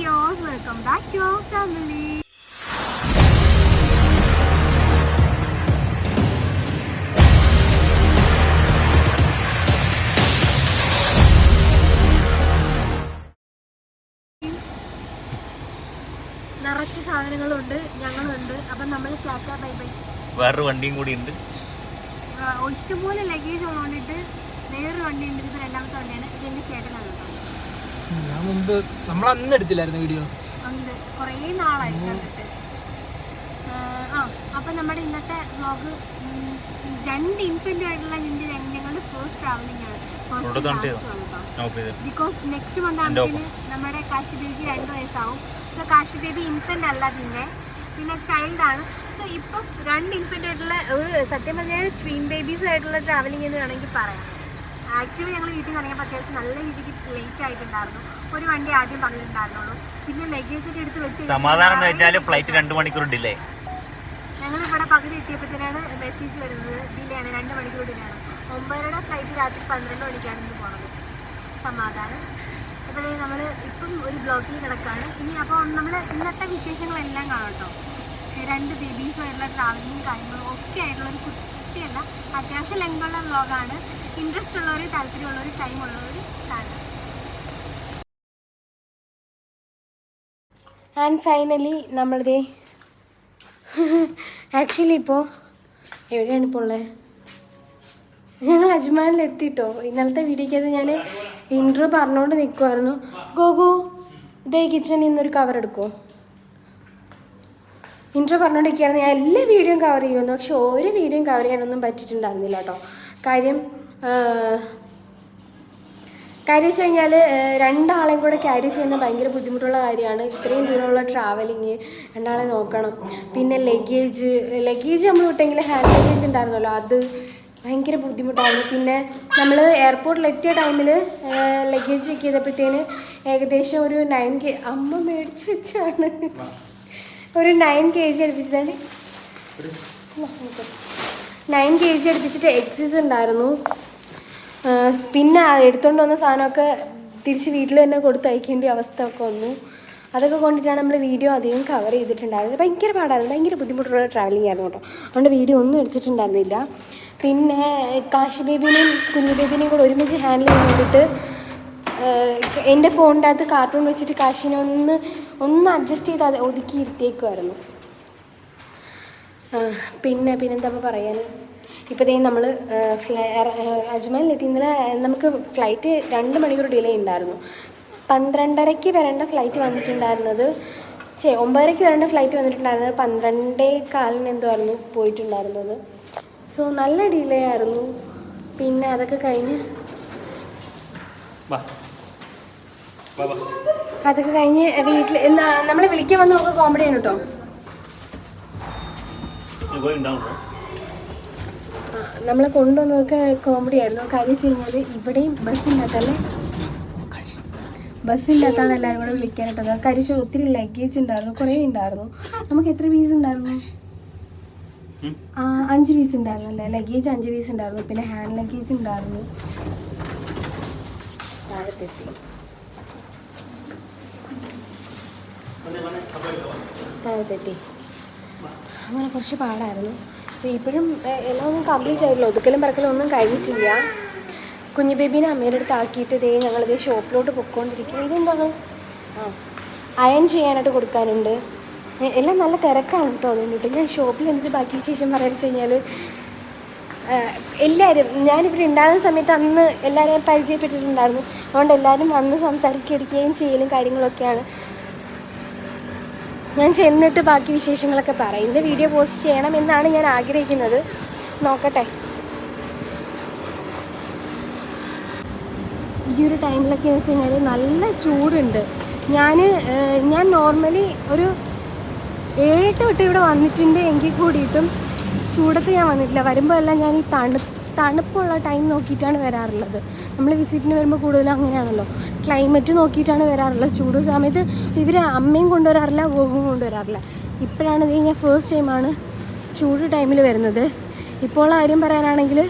Videos welcome back to family നിറച്ച് സാധനങ്ങളുണ്ട് ഞങ്ങളുണ്ട്. അപ്പം നമ്മൾ ടാറ്റ ബൈ ബൈ. വേറൊരു വണ്ടിയും കൂടി ഉണ്ട്. ഇഷ്ടംപോലെ ലഗേജ് ഉള്ളതുകൊണ്ടിട്ട് വേറൊരു വണ്ടി ഉണ്ട്. ഇത് രണ്ടാമത്തെ വണ്ടിയാണ്. ഇത് എന്റെ ചേട്ടനാണ് കേട്ടോ. ഞാൻ മുമ്പ് നമ്മൾ അന്ന് എടുത്തില്ലായിരുന്നു വീഡിയോ ഉണ്ട്. കുറേ നാളായി കണ്ടിട്ട്. ആ, അപ്പം നമ്മുടെ ഇന്നത്തെ വ്ളോഗ് രണ്ട് ഇൻഫന്റ് ആയിട്ടുള്ള നിന്റെ ഞങ്ങളുടെ ഫസ്റ്റ് ട്രാവലിംഗ് ആണ്. ഫസ്റ്റ് കണ്ടിയോ? ബിക്കോസ് നെക്സ്റ്റ് മന്ത് ആകുമ്പോഴത്തേന് നമ്മുടെ കാശി ബേബിക്ക് രണ്ട് വയസ്സാവും. സോ കാശി ബേബി ഇൻഫന്റ് അല്ല പിന്നെ. പിന്നെ ചൈൽഡ് ആണ്. സോ ഇപ്പം രണ്ട് ഇൻഫന്റ് ആയിട്ടുള്ള ഒരു സത്യം പറഞ്ഞാൽ ട്വീൻ ബേബീസ് ആയിട്ടുള്ള ട്രാവലിംഗ് എന്ന് വേണമെങ്കിൽ പറയാം. ആക്ച്വലി ഞങ്ങൾ വീട്ടിൽ നിന്ന് ഇറങ്ങിയപ്പോൾ അത്യാവശ്യം നല്ല രീതിക്ക് ലേറ്റ് ആയിട്ടുണ്ടായിരുന്നു. ഒരു വണ്ടി ആദ്യം പറഞ്ഞിട്ടുണ്ടായിരുന്നുള്ളൂ. പിന്നെ ലഗേജ് ഒക്കെ എടുത്ത് വെച്ച് സമാധാനം എന്ന് വെച്ചാൽ ഫ്ലൈറ്റ് രണ്ട് മണിക്കൂർ ഡിലേ. ഞങ്ങൾ ഇവിടെ പകുതി എത്തിയപ്പോഴത്തേനാണ് മെസ്സേജ് വരുന്നത്. ഡിലേ ആണ് രണ്ട് മണിക്കൂർ ഡിലേ ആണ്. ഒമ്പതരയുടെ ഫ്ലൈറ്റ് രാത്രി പന്ത്രണ്ട് മണിക്കാണ് ഇന്ന് പോണത്. സമാധാനം. അപ്പോൾ നമ്മൾ ഇപ്പം ഒരു ബ്ലോക്കിൽ കിടക്കാണ്. ഇനി അപ്പോൾ നമ്മൾ ഇന്നത്തെ വിശേഷങ്ങളെല്ലാം കാണട്ടോ കേട്ടോ ബേബീസ് രണ്ട് ബേബീസുമായിട്ടുള്ള ട്രാവലിങ്ങും കാര്യങ്ങളും ഒക്കെ ആയിട്ടുള്ള ഒരു കുട്ടിയല്ല അത്യാവശ്യം ലെങ്കുള്ള വ്ളോഗാണ് ഇൻട്രസ്റ്റ് ഉള്ളവർ താല്പര്യമുള്ളവർ ടൈം ഉള്ളവർ ആൻഡ് ഫൈനലി നമ്മളിത് ആക്ച്വലി ഇപ്പോൾ എവിടെയാണ് ഇപ്പോൾ ഉള്ളത് ഞങ്ങൾ അജ്മാനിൽ എത്തിട്ടോ. ഇന്നലത്തെ വീഡിയോക്കകത്ത് ഞാൻ ഇൻട്രോ പറഞ്ഞുകൊണ്ട് നിൽക്കുമായിരുന്നു ഗോഗു ഇതേ കിച്ചണിൽ നിന്നൊരു കവർ എടുക്കുമോ ഇൻട്രോ പറഞ്ഞുകൊണ്ടിരിക്കുകയായിരുന്നു ഞാൻ എല്ലാ വീഡിയോയും കവർ ചെയ്യുമായിരുന്നു. പക്ഷെ ഒരു വീഡിയോയും കവർ ചെയ്യാനൊന്നും പറ്റിയിട്ടുണ്ടായിരുന്നില്ല കേട്ടോ. കാര്യം കാര്യം വെച്ച് കഴിഞ്ഞാൽ രണ്ടാളെയും കൂടെ ക്യാരി ചെയ്യുന്ന ഭയങ്കര ബുദ്ധിമുട്ടുള്ള കാര്യമാണ്. ഇത്രയും ദൂരമുള്ള ട്രാവലിങ് രണ്ടാളെ നോക്കണം. പിന്നെ ലഗേജ് ലഗേജ് നമ്മൾ വിട്ടെങ്കിൽ ഹാൻഡ് ലഗേജ് ഉണ്ടായിരുന്നല്ലോ അത് ഭയങ്കര ബുദ്ധിമുട്ടായിരുന്നു പിന്നെ നമ്മൾ എയർപോർട്ടിലെത്തിയ ടൈമിൽ ലഗേജ് ചെക്ക് ചെയ്തപ്പോഴത്തേന് ഏകദേശം ഒരു നയൻ കെ അമ്മ മേടിച്ച് വെച്ചാണ്. ഒരു നയൻ കെ ജി അടുപ്പിച്ചതാണ് നയൻ കെ ജി അടുപ്പിച്ചിട്ട് എക്സിസ് ഉണ്ടായിരുന്നു. പിന്നെ എടുത്തുകൊണ്ട് വന്ന സാധനമൊക്കെ തിരിച്ച് വീട്ടിൽ തന്നെ കൊടുത്ത് അയക്കേണ്ട അവസ്ഥ ഒക്കെ വന്നു. അതൊക്കെ കൊണ്ടിട്ടാണ് നമ്മൾ വീഡിയോ അധികം കവർ ചെയ്തിട്ടുണ്ടായിരുന്നത്. ഭയങ്കര പാടായിരുന്നു. ഭയങ്കര ബുദ്ധിമുട്ടുള്ള ട്രാവലിംഗ് ആയിരുന്നു കേട്ടോ. അതുകൊണ്ട് വീഡിയോ ഒന്നും എടുത്തിട്ടുണ്ടായിരുന്നില്ല. പിന്നെ കാശി ബേബിനെയും കുഞ്ഞു ബേബിനെയും കൂടെ ഒരുമിച്ച് ഹാൻഡിൽ ചെയ്യാൻ വേണ്ടിയിട്ട് എന്റെ ഫോണിന്റെ അകത്ത് കാർട്ടൂൺ വെച്ചിട്ട് കാശിനെ ഒന്ന് ഒന്ന് അഡ്ജസ്റ്റ് ചെയ്ത് അത് ഒതുക്കി ഇരുത്തിയേക്കുമായിരുന്നു പിന്നെ പിന്നെന്താ പറയാൻ ഇതേ നമ്മൾ അജ്മാനിലെത്തി ഇന്നലെ നമുക്ക് ഫ്ലൈറ്റ് രണ്ട് മണിക്കൂർ ഡിലേ ഉണ്ടായിരുന്നു പന്ത്രണ്ടരയ്ക്ക് വരേണ്ട ഫ്ലൈറ്റ് വന്നിട്ടുണ്ടായിരുന്നത് ചേ ഒമ്പതരയ്ക്ക് വരേണ്ട ഫ്ലൈറ്റ് വന്നിട്ടുണ്ടായിരുന്നത് പന്ത്രണ്ടേ കാലിന് എന്തോ ആയിരുന്നു പോയിട്ടുണ്ടായിരുന്നത്. സോ നല്ല ഡിലേ ആയിരുന്നു. പിന്നെ അതൊക്കെ കഴിഞ്ഞ് അതൊക്കെ കഴിഞ്ഞ് വീട്ടിൽ നമ്മളെ വിളിക്കാൻ വന്ന് നോക്കുക കോമഡിയാണ് കേട്ടോ നമ്മളെ കൊണ്ടുവന്നതൊക്കെ കോമഡി ആയിരുന്നു. കാര്യം വെച്ച് കഴിഞ്ഞാൽ ഇവിടെയും ബസ്സില്ലാത്തല്ലേ ബസ്സില്ലാത്താണ് എല്ലാവരും കൂടെ വിളിക്കാനായിട്ടത് കാര്യം വെച്ചാൽ ഒത്തിരി ലഗേജ് ഉണ്ടായിരുന്നു. കുറേ ഉണ്ടായിരുന്നു. നമുക്ക് എത്ര പീസ് ഉണ്ടായിരുന്നു? ആ, അഞ്ച് പീസ് ഉണ്ടായിരുന്നു അല്ലേ? ലഗേജ് അഞ്ച് പീസ് ഉണ്ടായിരുന്നു. പിന്നെ ഹാൻഡ് ലഗേജ് ഉണ്ടായിരുന്നു. താഴത്തെത്തി. താഴത്തെത്തി. അങ്ങനെ കുറച്ച് പാടായിരുന്നു. ഇപ്പോഴും എല്ലാം ഒന്നും കംപ്ലീറ്റ് ആയിട്ടില്ല. ഒതുക്കലും പറക്കലും ഒന്നും കഴിഞ്ഞിട്ടില്ല. കുഞ്ഞു ബേബീനെ അമ്മയുടെ അടുത്ത് ആക്കിയിട്ട് ഇതേ ഞങ്ങളിതേ ഷോപ്പിലോട്ട് പൊയ്ക്കൊണ്ടിരിക്കുക ഇതെന്താണ്? ആ അയൺ ചെയ്യാനായിട്ട് കൊടുക്കാനുണ്ട്. എല്ലാം നല്ല തിരക്കാണ് കേട്ടോ അതുകൊണ്ടിട്ട്. ഞാൻ ഷോപ്പിൽ എന്നിട്ട് ബാക്കി വിശേഷം പറയാന്ന് വെച്ച് കഴിഞ്ഞാൽ എല്ലാവരും ഞാനിവിടെ ഉണ്ടാകുന്ന സമയത്ത് അന്ന് എല്ലാവരെയും പരിചയപ്പെട്ടിട്ടുണ്ടായിരുന്നു. അതുകൊണ്ട് എല്ലാവരും വന്ന് സംസാരിക്കുകയും ചെയ്യലും കാര്യങ്ങളൊക്കെയാണ്. ഞാൻ ചെന്നിട്ട് ബാക്കി വിശേഷങ്ങളൊക്കെ പറയാം. ഇന്ന് വീഡിയോ പോസ്റ്റ് ചെയ്യണം എന്നാണ് ഞാൻ ആഗ്രഹിക്കുന്നത്. നോക്കട്ടെ. ഈ ഒരു ടൈമിലൊക്കെ എന്ന് വെച്ച് കഴിഞ്ഞാൽ നല്ല ചൂടുണ്ട്. ഞാൻ ഞാൻ നോർമലി ഒരു ഏഴെട്ട് വട്ടം ഇവിടെ വന്നിട്ടുണ്ട് എങ്കിൽ കൂടിയിട്ടും ചൂടത്ത് ഞാൻ വന്നിട്ടില്ല. വരുമ്പോൾ എല്ലാം ഞാൻ ഈ തണു തണുപ്പുള്ള ടൈം നോക്കിയിട്ടാണ് വരാറുള്ളത്. നമ്മൾ വിസിറ്റിന് വരുമ്പോൾ കൂടുതലും അങ്ങനെയാണല്ലോ. ക്ലൈമറ്റ് നോക്കിയിട്ടാണ് വരാറുള്ളത്. ചൂട് സമയത്ത് ഇവർ അമ്മയും കൊണ്ടുവരാറില്ല ഗോകും കൊണ്ടുവരാറില്ല. ഇപ്പോഴാണ് ഇത് ഞാൻ ഫസ്റ്റ് ടൈമാണ് ചൂട് ടൈമിൽ വരുന്നത്. ഇപ്പോൾ ആരും പറയാനാണെങ്കിൽ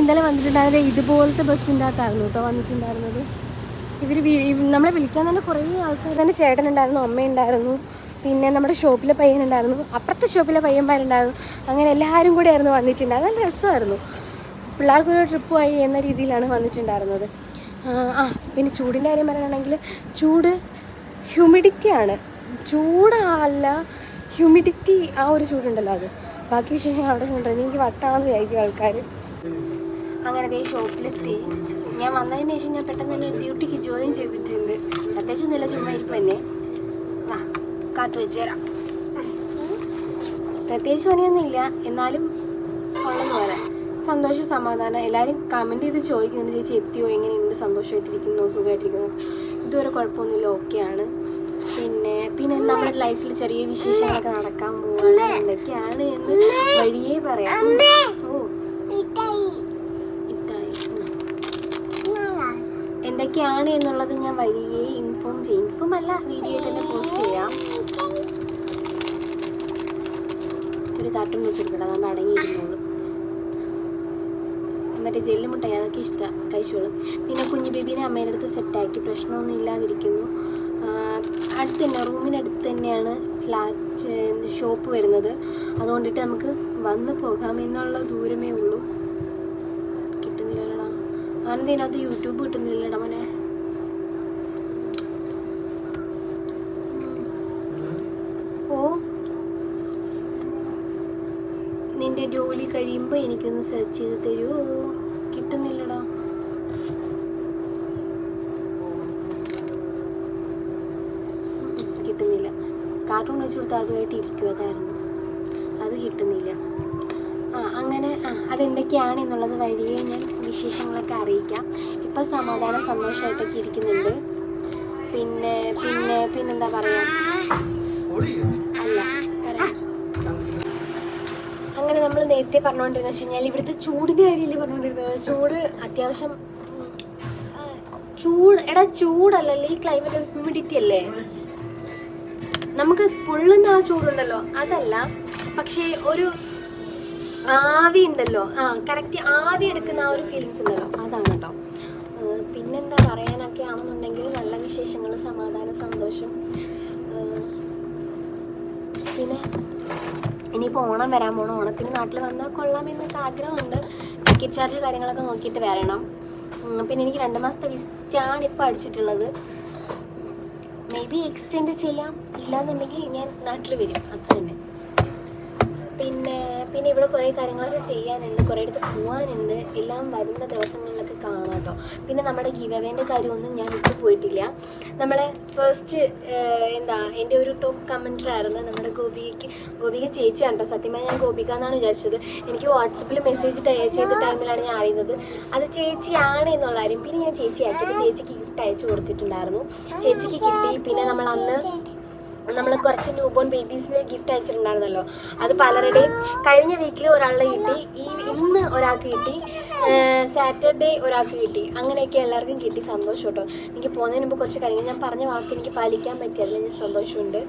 ഇന്നലെ വന്നിട്ടുണ്ടായിരുന്നത് ഇതുപോലത്തെ ബസ്സിന്റെ അകത്തായിരുന്നു കേട്ടോ വന്നിട്ടുണ്ടായിരുന്നത്. ഇവർ നമ്മളെ വിളിക്കാൻ തന്നെ കുറേ ആൾക്കാർ തന്നെ ചേട്ടനുണ്ടായിരുന്നു അമ്മയുണ്ടായിരുന്നു പിന്നെ നമ്മുടെ ഷോപ്പിലെ പയ്യനുണ്ടായിരുന്നു അപ്പുറത്തെ ഷോപ്പിലെ പയ്യന്മാരുണ്ടായിരുന്നു. അങ്ങനെ എല്ലാവരും കൂടെ ആയിരുന്നു വന്നിട്ടുണ്ടായിരുന്നു നല്ല രസമായിരുന്നു. പിള്ളേർക്കൊരു ട്രിപ്പ് പോയി എന്ന രീതിയിലാണ് വന്നിട്ടുണ്ടായിരുന്നത്. ആ, ആ പിന്നെ ചൂടിന്റെ കാര്യം പറയുകയാണെങ്കിൽ ചൂട് ഹ്യൂമിഡിറ്റിയാണ് ചൂട് അല്ല ഹ്യൂമിഡിറ്റി ആ ഒരു ചൂടുണ്ടല്ലോ അത്. ബാക്കി വിശേഷങ്ങൾ അവിടെ ചെന്നിട്ടുണ്ട് എനിക്ക് വട്ടാണെന്ന് വിചാരിക്കും ആൾക്കാർ അങ്ങനെ ദേ ഷോപ്പിലെത്തി. ഞാൻ വന്നതിന് ശേഷം ഞാൻ പെട്ടെന്ന് തന്നെ ഡ്യൂട്ടിക്ക് ജോയിൻ ചെയ്തിട്ടുണ്ട്. പ്രത്യേകിച്ചൊന്നുമില്ല ചുമ്മാ ഇരിക്കും തന്നെ. വാ കാത്തു വെച്ച് തരാം പ്രത്യേകിച്ച് പണിയൊന്നുമില്ല. എന്നാലും ഉള്ളെന്ന് പറയാം സന്തോഷം സമാധാനം. എല്ലാവരും കമന്റ് ചെയ്ത് ചോദിക്കുന്നുണ്ട് ചേച്ചി എത്തിയോ? എങ്ങനെയുണ്ട്? സന്തോഷമായിട്ടിരിക്കുന്നു സുഖമായിട്ടിരിക്കുന്നു ഇതുവരെ കുഴപ്പമൊന്നുമില്ല ഓക്കെയാണ് പിന്നെ പിന്നെ നമ്മുടെ ലൈഫിൽ ചെറിയ വിശേഷങ്ങളൊക്കെ നടക്കാൻ പോവാണ്. എന്തൊക്കെയാണ് എന്ന് വഴിയേ പറയാം. ഓ. ഇട്ടായി. എന്തൊക്കെയാണ് എന്നുള്ളത് ഞാൻ വഴിയേ ഇൻഫോം ചെയ്യും. ഇൻഫോം അല്ല വീഡിയോ തന്നെ പോസ്റ്റ് ചെയ്യാം. ഒരു കാർട്ടൂൺ വെച്ചെടുക്കട്ടെ നമ്മൾ അടങ്ങിയിരുന്നുള്ളൂ മറ്റേ ജെല്ലി മുട്ടായി അതൊക്കെ ഇഷ്ടം കഴിച്ചോളും. പിന്നെ കുഞ്ഞു ബേബീനെ അമ്മയുടെ അടുത്ത് സെറ്റാക്കി പ്രശ്നമൊന്നും ഇല്ലാതിരിക്കുന്നു. അടുത്ത് തന്നെ റൂമിനടുത്ത് തന്നെയാണ് ഫ്ലാറ്റ് ഷോപ്പ് വരുന്നത്. അതുകൊണ്ടിട്ട് നമുക്ക് വന്ന് പോകാമെന്നുള്ള ദൂരമേ ഉള്ളൂ. കിട്ടുന്നില്ലല്ലോടാ. ആനന്ദ അതിനകത്ത് യൂട്യൂബ് കിട്ടുന്നില്ലല്ലോടാ മോനെ ഓ നിന്റെ ജോലി കഴിയുമ്പോൾ എനിക്കൊന്ന് സെർച്ച് ചെയ്ത് തരുമോ കിട്ടുന്നില്ലടാ. കിട്ടുന്നില്ല. കാർട്ടൂൺ വെച്ച് കൊടുത്താൽ അതുമായിട്ട് ഇരിക്കും അതായിരുന്നു. അത് കിട്ടുന്നില്ല. ആ അങ്ങനെ അതെന്തൊക്കെയാണ് എന്നുള്ളത് വഴിയെ ഞാൻ വിശേഷങ്ങളൊക്കെ അറിയിക്കാം. ഇപ്പം സമാധാനം സന്തോഷമായിട്ടൊക്കെ ഇരിക്കുന്നുണ്ട്. പിന്നെ പിന്നെ പിന്നെന്താ പറയുക അല്ല നമ്മൾ നേരത്തെ പറഞ്ഞുകൊണ്ടിരുന്ന വെച്ച് കഴിഞ്ഞാൽ ഇവിടുത്തെ ചൂടിന്റെ കാര്യമല്ലേ പറഞ്ഞുകൊണ്ടിരുന്നത് ചൂട് അത്യാവശ്യം ചൂട് എടാ ചൂടല്ലല്ലേ ഈ ക്ലൈമറ്റ് ഹ്യൂമിഡിറ്റി അല്ലേ? നമുക്ക് പൊള്ളുന്ന ആ ചൂടുണ്ടല്ലോ അതല്ല പക്ഷേ ഒരു ആവി ഉണ്ടല്ലോ ആ കറക്റ്റ് ആവി എടുക്കുന്ന ആ ഒരു ഫീലിങ്സ് ഉണ്ടല്ലോ അതാണ് കേട്ടോ പിന്നെന്താ പറയാനൊക്കെ ആണെന്നുണ്ടെങ്കിൽ നല്ല വിശേഷങ്ങൾ സമാധാന സന്തോഷം. പിന്നെ? ഇനിയിപ്പോൾ ഓണം വരാൻ പോകണം ഓണത്തിന് നാട്ടിൽ വന്നാൽ കൊള്ളാം എന്നൊക്കെ ആഗ്രഹമുണ്ട്. ടിക്കറ്റ് ചാർജ് കാര്യങ്ങളൊക്കെ നോക്കിയിട്ട് വരണം. പിന്നെ എനിക്ക് രണ്ട് മാസത്തെ വിസിറ്റാണ് ഇപ്പോൾ അടിച്ചിട്ടുള്ളത്. മേ ബി എക്സ്റ്റെൻഡ് ചെയ്യാം. ഇല്ലാന്നുണ്ടെങ്കിൽ ഞാൻ നാട്ടിൽ വരും. അത്ര തന്നെ. പിന്നെ പിന്നെ ഇവിടെ കുറേ കാര്യങ്ങളൊക്കെ ചെയ്യാനുണ്ട്. കുറേ അടുത്ത് പോകാനുണ്ട് എല്ലാം വരുന്ന കാണാം കേട്ടോ. പിന്നെ നമ്മുടെ ഗീവ് അവേന്റെ കാര്യമൊന്നും ഞാൻ വിട്ടു പോയിട്ടില്ല. നമ്മളെ ഫസ്റ്റ് എന്താ എന്റെ ഒരു ടോപ്പ് കമന്റർ ആയിരുന്നു നമ്മുടെ ഗോപിക്ക് ഗോപിക ചേച്ചിയാണ് കേട്ടോ. സത്യമായി ഞാൻ ഗോപിക എന്നാണ് വിചാരിച്ചത്. എനിക്ക് വാട്സപ്പിൽ മെസ്സേജ് ചെയ്ത ടൈമിലാണ് ഞാൻ അറിയുന്നത്. അത് ചേച്ചിയാണ് എന്നുള്ള കാര്യം പിന്നെ ഞാൻ ചേച്ചി ആയിട്ട് ചേച്ചിക്ക് ഗിഫ്റ്റ് അയച്ചു കൊടുത്തിട്ടുണ്ടായിരുന്നു. ചേച്ചിക്ക് കിട്ടി. പിന്നെ നമ്മൾ അന്ന് നമ്മൾ കുറച്ച് ന്യൂ ബോൺ ബേബീസിന് ഗിഫ്റ്റ് അയച്ചിട്ടുണ്ടായിരുന്നല്ലോ. അത് പലരുടെയും കഴിഞ്ഞ വീക്കിൽ ഒരാളുടെ കിട്ടി. ഈ ഇന്ന് ഒരാൾക്ക് കിട്ടി. സാറ്റർഡേ ഒരാൾക്ക് കിട്ടി. അങ്ങനെയൊക്കെ എല്ലാവർക്കും കിട്ടി സന്തോഷം കേട്ടോ. എനിക്ക് പോകുന്നതിന് മുമ്പ് കുറച്ച് കാര്യങ്ങൾ ഞാൻ പറഞ്ഞ വാക്ക് എനിക്ക് പാലിക്കാൻ പറ്റിയതിൽ ഞാൻ സന്തോഷമുണ്ട്.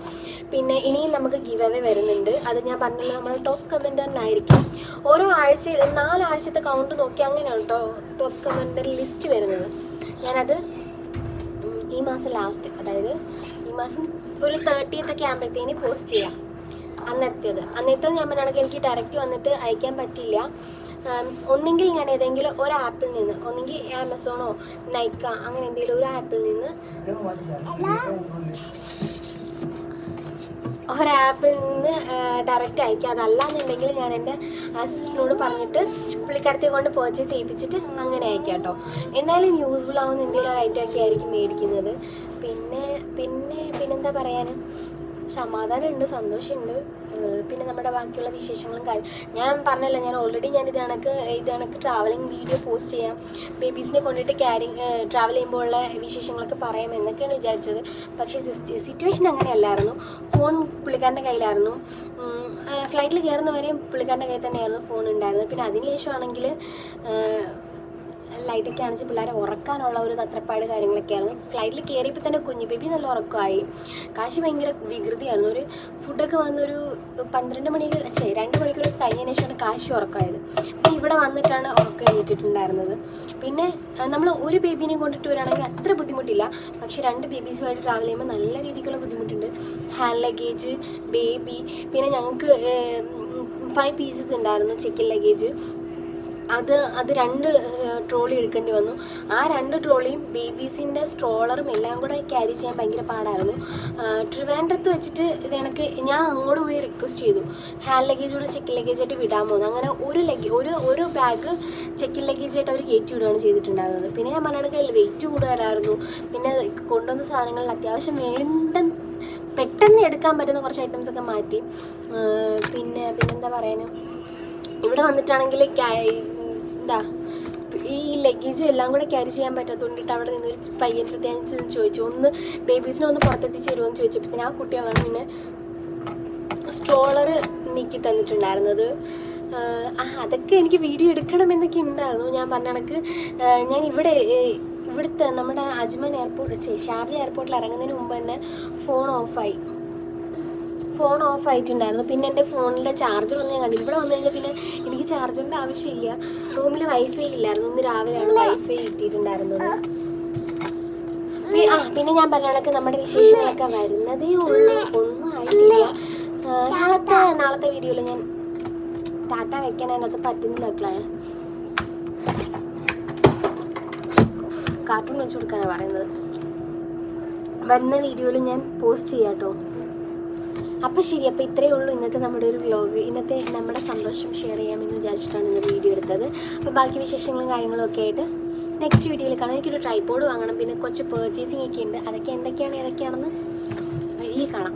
പിന്നെ ഇനിയും നമുക്ക് ഗിവ് അവേ വരുന്നുണ്ട്. അത് ഞാൻ പറഞ്ഞത് നമ്മൾ ടോപ്പ് കമന്ററിനായിരിക്കും ഓരോ ആഴ്ച നാലാഴ്ചത്തെ കൗണ്ട് നോക്കി അങ്ങനെയാണ് കേട്ടോ ടോപ്പ് കമന്റർ ലിസ്റ്റ് വരുന്നത്. ഞാനത് ഈ മാസം ലാസ്റ്റ് അതായത് ഈ മാസം ഒരു തേർട്ടിയത്ത് ഒക്കെ ആകുമ്പോഴത്തേന് പോസ്റ്റ് ചെയ്യാം. അന്നെത്തിയത്. അന്നത്തെ ഞാൻ പറഞ്ഞാണെങ്കിൽ എനിക്ക് ഡയറക്റ്റ് വന്നിട്ട് അയക്കാൻ പറ്റില്ല ഒന്നെങ്കിൽ ഞാൻ ഏതെങ്കിലും ഒരു ആപ്പിൽ നിന്ന് ഒന്നെങ്കിൽ ആമസോണോ നൈക്ക അങ്ങനെ എന്തെങ്കിലും ഒരു ആപ്പിൽ നിന്ന് ഒരാപ്പിൽ നിന്ന് ഡയറക്റ്റ് അയക്കാം അതല്ലാന്നുണ്ടെങ്കിൽ ഞാൻ എന്റെ അസിസ്റ്റനോട് പറഞ്ഞിട്ട് പുള്ളിക്കാരത്തെ കൊണ്ട് പർച്ചേസ് ചെയ്യിപ്പിച്ചിട്ട് അങ്ങനെ അയക്കാം കേട്ടോ. എന്തായാലും യൂസ്ഫുൾ ആവുന്ന എന്തെങ്കിലും ഒരു ഐറ്റം ഒക്കെ ആയിരിക്കും മേടിക്കുന്നത്. പിന്നെ പിന്നെ പിന്നെന്താ പറയാൻ സമാധാനമുണ്ട് സന്തോഷമുണ്ട്. പിന്നെ നമ്മുടെ ബാക്കിയുള്ള വിശേഷങ്ങളും കാര്യം. ഞാൻ പറഞ്ഞല്ലോ ഞാൻ ഓൾറെഡി ഞാൻ ഇത് കണക്ക് ഇത് കണക്ക് ട്രാവലിംഗ് വീഡിയോ പോസ്റ്റ് ചെയ്യാം. ബേബീസിനെ കൊണ്ടിട്ട് ക്യാരി ട്രാവൽ ചെയ്യുമ്പോൾ ഉള്ള വിശേഷങ്ങളൊക്കെ പറയാം എന്നൊക്കെയാണ് വിചാരിച്ചത്. പക്ഷേ സിറ്റുവേഷൻ അങ്ങനെയല്ലായിരുന്നു. ഫോൺ പുള്ളിക്കാരന്റെ കയ്യിലായിരുന്നു. ഫ്ലൈറ്റിൽ കയറുന്നവരെയും പുള്ളിക്കാരന്റെ കയ്യിൽ തന്നെയായിരുന്നു ഫോൺ ഉണ്ടായിരുന്നത്. പിന്നെ അതിന് ശേഷമാണെങ്കിൽ ലൈറ്റൊക്കെ അണിച്ച് പിള്ളേരെ ഉറക്കാനുള്ള ഒരു തത്രപ്പാട് കാര്യങ്ങളൊക്കെയായിരുന്നു. ഫ്ലൈറ്റിൽ കയറിയപ്പോൾ തന്നെ കുഞ്ഞു ബേബി നല്ല ഉറക്കമായി. കാശ് ഭയങ്കര വികൃതിയായിരുന്നു. ഒരു ഫുഡൊക്കെ വന്നൊരു പന്ത്രണ്ട് മണിക്ക് ശരി രണ്ട് മണിക്കൂർ കഴിഞ്ഞതിന് ശേഷമാണ് കാശ് ഉറക്കമായത്. അപ്പോൾ ഇവിടെ വന്നിട്ടാണ് ഉറക്കം എണീറ്റിട്ടുണ്ടായിരുന്നത്. പിന്നെ നമ്മൾ ഒരു ബേബീനെ കൊണ്ടിട്ട് വരികയാണെങ്കിൽ അത്ര ബുദ്ധിമുട്ടില്ല. പക്ഷേ രണ്ട് ബേബീസുമായിട്ട് ട്രാവൽ ചെയ്യുമ്പോൾ നല്ല രീതിക്കുള്ള ബുദ്ധിമുട്ടുണ്ട്. ഹാൻഡ് ലഗേജ് ബേബി പിന്നെ ഞങ്ങൾക്ക് ഫൈവ് പീസസ് ഉണ്ടായിരുന്നു ചെക്കിൻ ലഗേജ് അത് അത് രണ്ട് ട്രോളി എടുക്കേണ്ടി വന്നു. ആ രണ്ട് ട്രോളിയും ബേബീസിന്റെ സ്ട്രോളറും എല്ലാം കൂടെ ക്യാരി ചെയ്യാൻ ഭയങ്കര പാടായിരുന്നു. ട്രിവാൻഡ്രത്ത് വെച്ചിട്ട് ഇത് കണക്ക് ഞാൻ അങ്ങോട്ട് പോയി റിക്വസ്റ്റ് ചെയ്തു. ഹാൻഡ് ലഗേജ് കൂടെ ചെക്കിൻ ആയിട്ട് വിടാമോ അങ്ങനെ ഒരു ലഗേജ് ഒരു ഒരു ബാഗ് ചെക്കിൻ ലഗേജ് ആയിട്ട് അവർ കയറ്റി വിടുകയാണ് ചെയ്തിട്ടുണ്ടായിരുന്നത്. പിന്നെ ഞാൻ പറഞ്ഞ വെയിറ്റ് കൂടുതലായിരുന്നു. പിന്നെ കൊണ്ടുവന്ന സാധനങ്ങളിൽ അത്യാവശ്യം വേണ്ട പെട്ടെന്ന് എടുക്കാൻ പറ്റുന്ന കുറച്ച് ഐറ്റംസ് ഒക്കെ മാറ്റി. പിന്നെ പിന്നെന്താ പറയാനും? ഇവിടെ വന്നിട്ടാണെങ്കിൽ എന്താ ഈ ലഗേജും എല്ലാം കൂടെ ക്യാരി ചെയ്യാൻ പറ്റാത്തതുകൊണ്ടിട്ട് അവിടെ നിന്ന് ഒരു പയ്യന്റെ അടുത്ത് ഞാൻ ചോദിച്ചു. ഒന്ന് ബേബീസിനെ ഒന്ന് പുറത്തെത്തിച്ച് തരുമോ എന്ന് ചോദിച്ചപ്പോൾ പിന്നെ ആ കുട്ടികളാണ് പിന്നെ സ്ട്രോളർ നീക്കി തന്നിട്ടുണ്ടായിരുന്നത് അതൊക്കെ എനിക്ക് വീഡിയോ എടുക്കണം എന്നൊക്കെ ഉണ്ടായിരുന്നു. ഞാൻ പറഞ്ഞ കണക്ക് ഞാൻ ഇവിടെ ഇവിടുത്തെ നമ്മുടെ അജ്മൻ എയർപോർട്ട് ഷാർജ എയർപോർട്ടിൽ ഇറങ്ങുന്നതിന് മുമ്പ് തന്നെ ഫോൺ ഓഫായി ഫോൺ ഓഫ് ആയിട്ടുണ്ടായിരുന്നു. പിന്നെ എന്റെ ഫോണിലെ ചാർജറൊന്നും ഞാൻ കണ്ടില്ല. ഇവിടെ വന്നു കഴിഞ്ഞാൽ പിന്നെ എനിക്ക് ചാർജറിന്റെ ആവശ്യമില്ല. റൂമിൽ വൈഫൈ ഇല്ലായിരുന്നു. ഇന്ന് രാവിലെയാണ് വൈഫൈ കിട്ടിയിട്ടുണ്ടായിരുന്നത്. ആ പിന്നെ ഞാൻ പറഞ്ഞ കണക്ക് നമ്മുടെ വിശേഷങ്ങളൊക്കെ വരുന്നതേ ഉള്ളൂ. ഒന്നും ആയിട്ടില്ല. നാളത്തെ നാളത്തെ വീഡിയോയിൽ ഞാൻ ടാറ്റ വെക്കാൻ അതിനകത്ത് പറ്റുന്നില്ല ക്ലായ കാർട്ടൂൺ വെച്ച് കൊടുക്കാനാണ് പറയുന്നത്. വരുന്ന വീഡിയോയിൽ ഞാൻ പോസ്റ്റ് ചെയ്യാം കേട്ടോ അപ്പോൾ ശരി അപ്പോൾ ഇത്രയേ ഉള്ളൂ ഇന്നത്തെ നമ്മുടെ ഒരു വ്ലോഗ് ഇന്നത്തെ നമ്മുടെ സന്തോഷം ഷെയർ ചെയ്യാമെന്ന് വിചാരിച്ചിട്ടാണ് ഇന്ന് വീഡിയോ എടുത്തത്. അപ്പോൾ ബാക്കി വിശേഷങ്ങളും കാര്യങ്ങളും ഒക്കെ ആയിട്ട് നെക്സ്റ്റ് വീഡിയോയിൽ കാണാം. എനിക്കൊരു ട്രൈപോഡ് വാങ്ങണം. പിന്നെ കുറച്ച് പേർച്ചേസിങ് ഒക്കെ ഉണ്ട്. അതൊക്കെ എന്തൊക്കെയാണ് ഏതൊക്കെയാണെന്ന് വഴിയെ കാണാം.